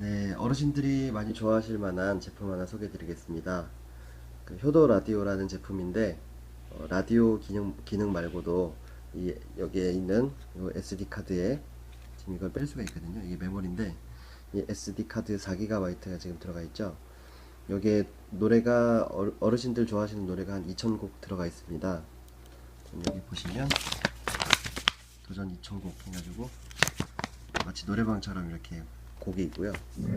네, 어르신들이 많이 좋아하실 만한 제품 하나 소개해 드리겠습니다. 그 효도 라디오라는 제품인데, 어, 라디오 기능, 기능 말고도 이, 여기에 있는 요 SD 카드에 지금 이걸 뺄 수가 있거든요. 이게 메모리인데, 이 SD 카드 4GB가 지금 들어가 있죠. 여기에 노래가, 어르- 어르신들 좋아하시는 노래가 한 2000곡 들어가 있습니다. 여기 보시면, 도전 2000곡 해가지고, 마치 노래방처럼 이렇게 곡이 있고요. 네,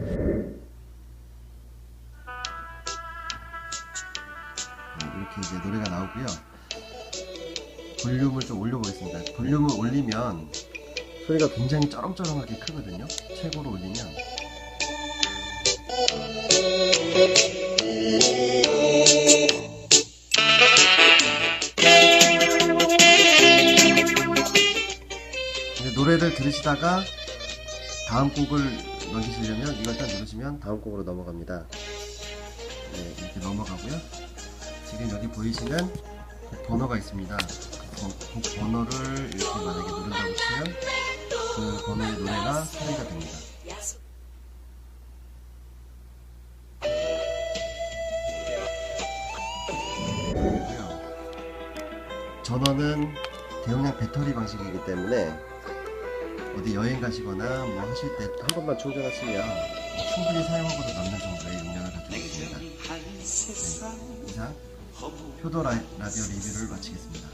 이렇게 이제 노래가 나오고요. 볼륨을 좀 올려보겠습니다. 볼륨을 올리면 소리가 굉장히 쩌렁쩌렁하게 크거든요. 최고로 올리면 이제 노래를 들으시다가 다음 곡을 넘기시려면 이걸 딱 누르시면 다음 곡으로 넘어갑니다. 네, 이렇게 넘어가고요. 지금 여기 보이시는 그 번호가 있습니다. 그 번- 그 번호를 이렇게 만약에 누른다고 치면 그 번호의 노래가 소리가 됩니다. 전원은 대용량 배터리 방식이기 때문에 어디 여행 가시거나 뭐 하실 때 한 번만 충전하시면 충분히 사용하고도 남는 정도의 용량을 가지고 있습니다. 네, 이상 효도 라, 라디오 리뷰를 마치겠습니다.